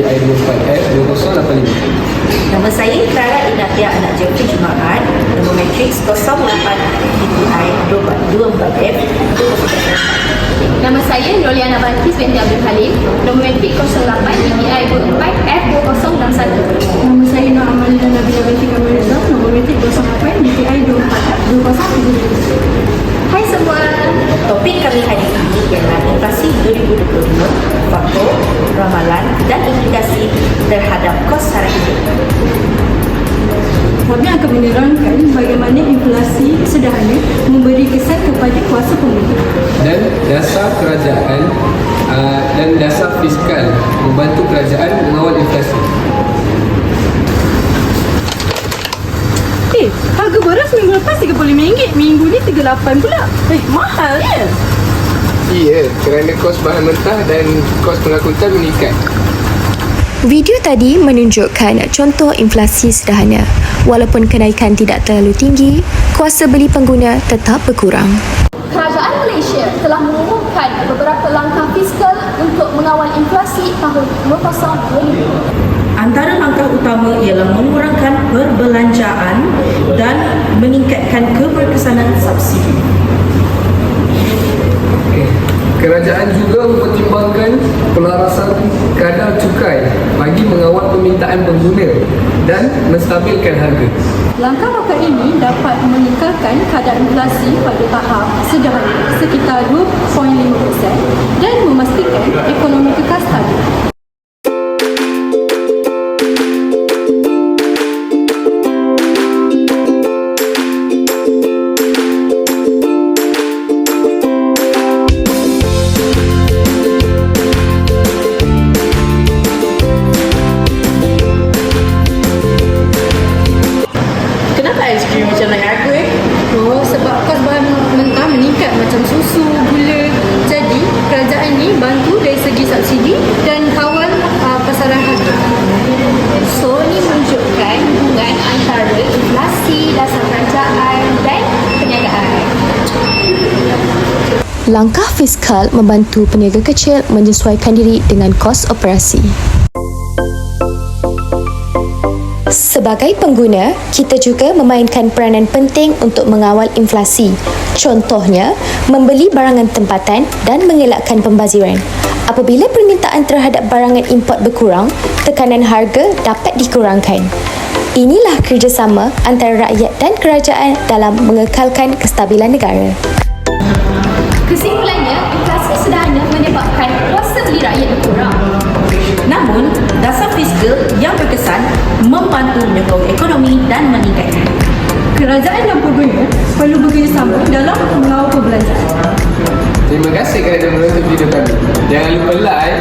di ayat 24 2085 Nama saya Clara Inatia anak Jepun Jumaat. Nombor matrix 08 24F 24F Nama saya Noliana Bantis binti Abdul Halim. Nombor metrik 08 DBI 24 F2061 Nama saya Nur Amalina Nabila binti Kamal Reza. Nombor matrik 08 DBI 24 F2061 Hai semua. Topik kami hari terhadap kos sara hidup. Kami akan menerangkan bagaimana inflasi sederhana memberi kesan kepada kuasa pembeli. dan dasar kerajaan uh, dan dasar fiskal membantu kerajaan mengawal inflasi. Eh, harga beras minggu lepas RM35, minggu ni RM38 pula. Eh, mahal ya? Iya, kerana kos bahan mentah dan kos pengangkutan meningkat. Video tadi menunjukkan contoh inflasi sederhana. Walaupun kenaikan tidak terlalu tinggi, kuasa beli pengguna tetap berkurang. Kerajaan Malaysia telah mengumumkan beberapa langkah fiskal untuk mengawal inflasi tahun 2020. Antara langkah utama ialah mengurangkan perbelanjaan dan meningkatkan keberkesanan subsidi. Kerajaan juga mempertimbangkan pelarasan kadar cukai bagi mengawal permintaan pengguna dan menstabilkan harga. Langkah-langkah ini dapat mengekalkan kadar inflasi pada tahap sederhana sekitar 2.5% dan memastikan ekonomi kekal Langkah fiskal membantu peniaga kecil menyesuaikan diri dengan kos operasi. Sebagai pengguna, kita juga memainkan peranan penting untuk mengawal inflasi. Contohnya, membeli barangan tempatan dan mengelakkan pembaziran. Apabila permintaan terhadap barangan import berkurang, tekanan harga dapat dikurangkan. Inilah kerjasama antara rakyat dan kerajaan dalam mengekalkan kestabilan negara. Kesimpulannya, inflasi sederhana menyebabkan kuasa beli rakyat berkurang. Namun, dasar fiskal yang berkesan membantu menyokong ekonomi dan meningkatkan. Kerajaan dan pengguna perlu bekerjasama dalam mengawal perbelanjaan. Terima kasih kerana menonton video kami. Jangan lupa like,